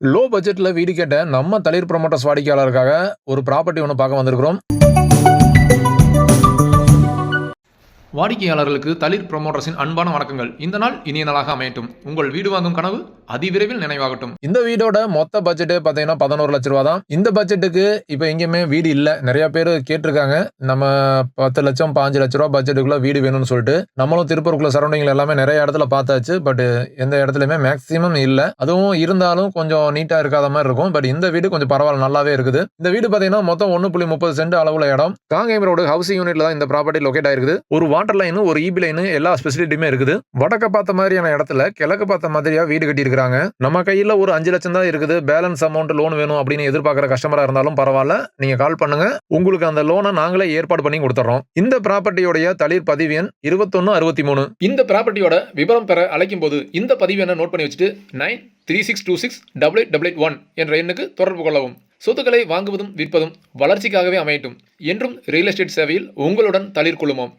Low பட்ஜெட்டில் வீடு கேட்ட நம்ம தளிர் ப்ரொமோட்டர்ஸ் வாடிக்கையாளருக்காக ஒரு ப்ராப்பர்ட்டி ஒன்று பார்க்க வந்திருக்கிறோம். வாடிக்கையாளர்களுக்கு தளிர் ப்ரொமோட்டர்ஸின் அன்பான வணக்கங்கள். இந்த நாள் இனிய நாளாக அமையட்டும். உங்கள் வீடு வாங்கும் கனவு அதிவிரைவில் நினைவாகட்டும். இந்த வீடோட மொத்த பட்ஜெட் பார்த்தீங்கன்னா பதினோரு லட்ச ரூபா தான். இந்த பட்ஜெட்டுக்கு இப்போ எங்கேயுமே வீடு இல்லை. நிறைய பேர் கேட்டிருக்காங்க. நம்ம பத்து லட்சம் பாஞ்சு லட்ச ரூபா பட்ஜெட்டுக்குள்ள வீடு வேணும்னு சொல்லிட்டு. நம்மளும் திருப்பூருக்குள்ள சரௌண்டிங்ல எல்லாமே நிறைய இடத்துல பார்த்தாச்சு. பட் எந்த இடத்துலையுமே மேக்சிமம் இல்லை. அதுவும் இருந்தாலும் கொஞ்சம் நீட்டாக இருக்காத மாதிரி இருக்கும். பட் இந்த வீடு கொஞ்சம் பரவாயில்ல நல்லாவே இருக்குது. இந்த வீடு பார்த்தீங்கன்னா மொத்தம் ஒன்று புள்ளி முப்பது சென்ட் அளவுல இடம். காங்கேயம் ரோடு ஹவுசிங் யூனிட்ல தான் இந்த ப்ராப்பர்ட்டி லொகேட் ஆயிருக்குது. ஒரு வாட்டர் லைனு ஒரு இபி லைனு எல்லா ஃபெசிலிட்டியுமே இருக்குது. வடக்க பார்த்த மாதிரியான இடத்துல கிழக்கு பார்த்த மாதிரியா வீடு கட்டியிருக்காங்க நம்ம கையில் ஒரு அஞ்சு லட்சம் தான் இருக்குது. பேலன்ஸ் அமௌண்ட் லோன் வேணும் அப்படின்னு எதிர்பார்க்குற கஸ்டமரா இருந்தாலும் பரவாயில்ல. நீங்க கால் பண்ணுங்க. உங்களுக்கு அந்த லோனை நாங்களே ஏற்பாடு பண்ணி கொடுத்துறோம். இந்த ப்ராப்பர்ட்டியோடைய தளிர் பதிவு எண் இருபத்தொன்னு அறுபத்தி மூணு இந்த ப்ராப்பர்ட்டியோட விவரம் பெற அழைக்கும் போது இந்த பதிவு என்ன நோட் பண்ணி வச்சுட்டு nine three six two six double eight double eight one என்ற எண்ணுக்கு தொடர்பு கொள்ளவும். சொத்துக்களை வாங்குவதும் விற்பதும் வளர்ச்சிக்காகவே அமையட்டும். என்றும் ரியல் எஸ்டேட் சேவையில் உங்களுடன் தளிர் குழுமம்